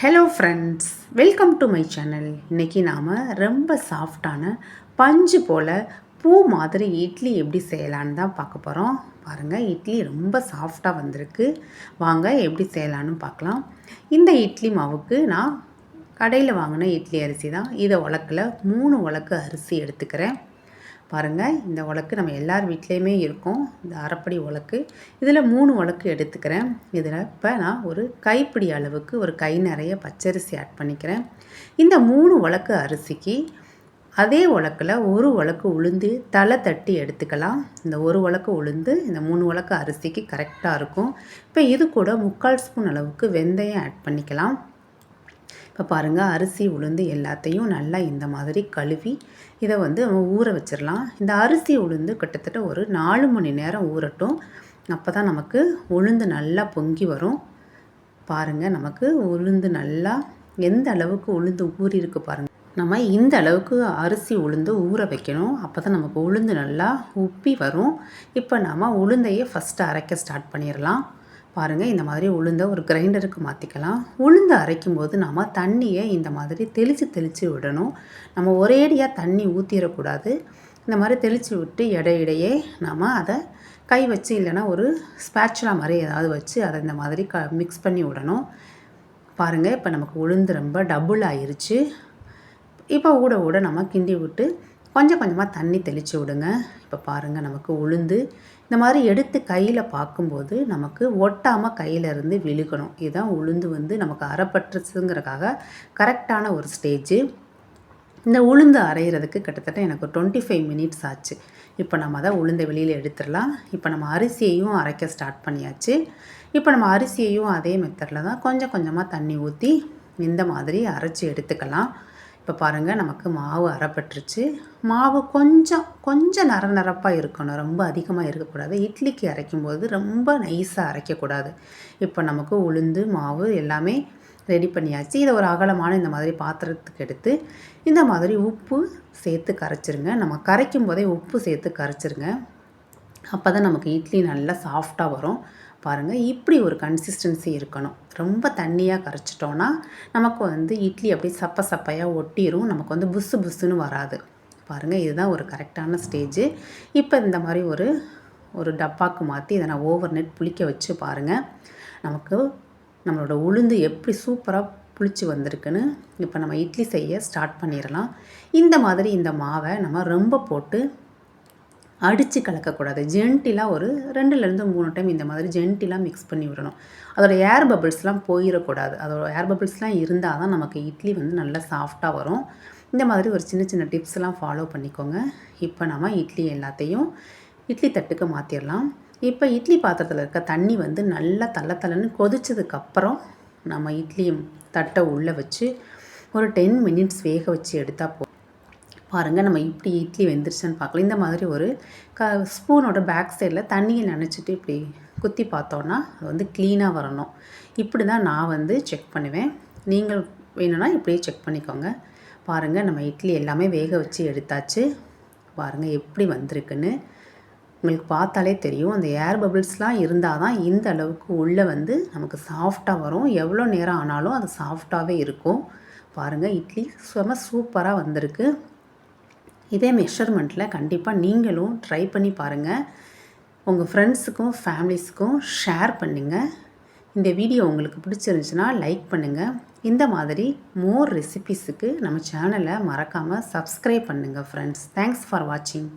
Hello friends welcome to my channel இன்றைக்கி நாம் ரொம்ப சாஃப்டான பஞ்சு போல் பூ மாதிரி இட்லி எப்படி செய்யலான்னு தான் பார்க்க போகிறோம் பாருங்கள் இட்லி ரொம்ப சாஃப்டாக வந்திருக்கு. வாங்க எப்படி செய்யலான்னு பார்க்கலாம். இந்த இட்லி மாவுக்கு நான் கடையில் வாங்கின இட்லி அரிசி தான். இதை உலக்கில் மூணு உலக்கு அரிசி எடுத்துக்கிறேன். பாருங்கள் இந்த உலக்கு நம்ம எல்லார் வீட்லேயுமே இருக்கும். இந்த அரைப்படி உலக்கு இதில் மூணு உலக்கு எடுத்துக்கிறேன். இதில் இப்போ நான் ஒரு கைப்பிடி அளவுக்கு ஒரு கை நிறைய பச்சரிசி ஆட் பண்ணிக்கிறேன். இந்த மூணு உலக்கு அரிசிக்கு அதே உலக்கில் ஒரு உலக்கு உளுந்து தலை தட்டி எடுத்துக்கலாம். இந்த ஒரு உலக்கு உளுந்து இந்த மூணு உலக்கு அரிசிக்கு கரெக்டாக இருக்கும். இப்போ இது கூட முக்கால் ஸ்பூன் அளவுக்கு வெந்தயம் ஆட் பண்ணிக்கலாம். இப்போ பாருங்கள் அரிசி உளுந்து எல்லாத்தையும் நல்லா இந்த மாதிரி கழுவி இதை வந்து நம்ம ஊற வச்சிடலாம். இந்த அரிசி உளுந்து கிட்டத்தட்ட ஒரு நாலு மணி நேரம் ஊறட்டும். அப்போ தான் நமக்கு உளுந்து நல்லா பொங்கி வரும். பாருங்கள் நமக்கு உளுந்து நல்லா எந்த அளவுக்கு உளுந்து ஊறி இருக்கு பாருங்கள் நம்ம இந்த அளவுக்கு அரிசி உளுந்து ஊற வைக்கணும். அப்போ தான் நமக்கு உளுந்து நல்லா உப்பி வரும். இப்போ நாம் உளுந்தையே ஃபஸ்ட்டு அரைக்க ஸ்டார்ட் பண்ணிடலாம். பாருங்கள் இந்த மாதிரி உளுந்தை ஒரு கிரைண்டருக்கு மாற்றிக்கலாம் உளுந்து அரைக்கும் போது நம்ம தண்ணியை இந்த மாதிரி தெளித்து தெளித்து விடணும். நம்ம ஒரேடியாக தண்ணி ஊற்றிடக்கூடாது இந்த மாதிரி தெளித்து விட்டு இடையிடையே நாம் அதை கை வச்சு இல்லைனா ஒரு ஸ்பேச்சுலா மாதிரி ஏதாவது வச்சு அதை இந்த மாதிரி க மிக்ஸ் பண்ணி விடணும். பாருங்கள் இப்போ நமக்கு உளுந்து ரொம்ப டபுள் ஆயிருச்சு. இப்போ ஊட ஊட நம்ம கிண்டி விட்டு கொஞ்சம் கொஞ்சமாக தண்ணி தெளித்து விடுங்க. இப்போ பாருங்கள் நமக்கு உளுந்து இந்த மாதிரி எடுத்து கையில் பார்க்கும்போது நமக்கு ஒட்டாமல் கையிலேருந்து விழுகணும். இதுதான் உளுந்து வந்து நமக்கு அறப்பட்டுச்சுங்கிறக்காக கரெக்டான ஒரு ஸ்டேஜு இந்த உளுந்து அரைகிறதுக்கு கிட்டத்தட்ட எனக்கு டுவெண்ட்டி ஃபைவ் மினிட்ஸ் ஆச்சு. இப்போ நம்ம அதை உளுந்த வெளியில் எடுத்துடலாம். இப்போ நம்ம அரிசியையும் அரைக்க ஸ்டார்ட் பண்ணியாச்சு. இப்போ நம்ம அரிசியையும் அதே மெத்தடில் தான் கொஞ்சம் கொஞ்சமாக தண்ணி ஊற்றி இந்த மாதிரி அரைச்சி எடுத்துக்கலாம். இப்போ பாருங்கள் நமக்கு மாவு அரைப்பட்டுருச்சு. மாவு கொஞ்சம் கொஞ்சம் நர நரப்பாக இருக்கணும். ரொம்ப அதிகமாக இருக்கக்கூடாது. இட்லிக்கு அரைக்கும்போது ரொம்ப நைஸாக அரைக்கக்கூடாது. இப்போ நமக்கு உளுந்து மாவு எல்லாமே ரெடி பண்ணியாச்சு. இதை ஒரு அகலமான இந்த மாதிரி பாத்திரத்துக்கு எடுத்து இந்த மாதிரி உப்பு சேர்த்து கரைச்சிருங்க. நம்ம கரைக்கும் போதே உப்பு சேர்த்து கரைச்சிருங்க. அப்போ தான் நமக்கு இட்லி நல்லா சாஃப்டாக வரும். பாருங்கள் இப்படி ஒரு கன்சிஸ்டன்சி இருக்கணும். ரொம்ப தண்ணியாக கரைச்சிட்டோன்னா நமக்கு வந்து இட்லி அப்படியே சப்ப சப்பையாக ஒட்டிடும் நமக்கு வந்து புஸ்ஸு புஸ்ஸுன்னு வராது. பாருங்கள் இதுதான் ஒரு கரெக்டான ஸ்டேஜு இப்போ இந்த மாதிரி ஒரு ஒரு டப்பாக்கு மாற்றி இதை நான் ஓவர் நைட் புளிக்க வச்சு பாருங்கள் நமக்கு நம்மளோட உளுந்து எப்படி சூப்பராக புளிச்சு வந்திருக்குன்னு இப்போ நம்ம இட்லி செய்ய ஸ்டார்ட் பண்ணிடலாம். இந்த மாதிரி இந்த மாவை நம்ம ரொம்ப போட்டு அடித்து கலக்கக்கூடாது. ஜென்டிலாக ஒரு ரெண்டுலேருந்து மூணு டைம் இந்த மாதிரி ஜென்டிலாக மிக்ஸ் பண்ணி விடணும். அதோட ஏர் பபிள்ஸ்லாம் போயிடக்கூடாது அதோட ஏர் பபிள்ஸ்லாம் இருந்தால் தான் நமக்கு இட்லி வந்து நல்லா சாஃப்டாக வரும். இந்த மாதிரி ஒரு சின்ன சின்ன டிப்ஸ்லாம் ஃபாலோ பண்ணிக்கோங்க. இப்போ நம்ம இட்லி எல்லாத்தையும் இட்லி தட்டுக்கு மாற்றிடலாம் இப்போ இட்லி பாத்திரத்தில் இருக்க தண்ணி வந்து நல்லா தள்ள தள்ளன்னு கொதிச்சதுக்கப்புறம் நம்ம இட்லி தட்டை உள்ளே வச்சு ஒரு டென் மினிட்ஸ் வேக வச்சு எடுத்தால் போ பாருங்கள் நம்ம இப்படி இட்லி வெந்துருச்சுன்னு பார்க்கலாம் இந்த மாதிரி ஒரு க ஸ்பூனோட பேக் சைடில் தண்ணியை நினச்சிட்டு இப்படி குத்தி பார்த்தோன்னா அது வந்து க்ளீனாக வரணும். இப்படி தான் நான் வந்து செக் பண்ணுவேன். நீங்கள் வேணும்னா இப்படியே செக் பண்ணிக்கோங்க. பாருங்கள் நம்ம இட்லி எல்லாமே வேக வச்சு எடுத்தாச்சு. பாருங்கள் எப்படி வந்திருக்குன்னு. உங்களுக்கு பார்த்தாலே தெரியும். அந்த ஏர் பபிள்ஸ்லாம் இருந்தால் தான் இந்த அளவுக்கு உள்ளே வந்து நமக்கு சாஃப்டாக வரும். எவ்வளோ நேரம் ஆனாலும் அது சாஃப்டாகவே இருக்கும். பாருங்கள் இட்லி செம சூப்பராக வந்திருக்கு. இதே மெஷர்மெண்ட்டில் கண்டிப்பாக நீங்களும் ட்ரை பண்ணி பாருங்கள் உங்கள் ஃப்ரெண்ட்ஸுக்கும் ஃபேமிலிஸுக்கும் ஷேர் பண்ணுங்கள் இந்த வீடியோ உங்களுக்கு பிடிச்சிருந்துச்சுன்னா லைக் பண்ணுங்கள் இந்த மாதிரி மோர் ரெசிபீஸுக்கு நம்ம சேனலை மறக்காமல் சப்ஸ்கிரைப் பண்ணுங்கள் ஃப்ரெண்ட்ஸ் தேங்க்ஸ் ஃபார் வாட்சிங்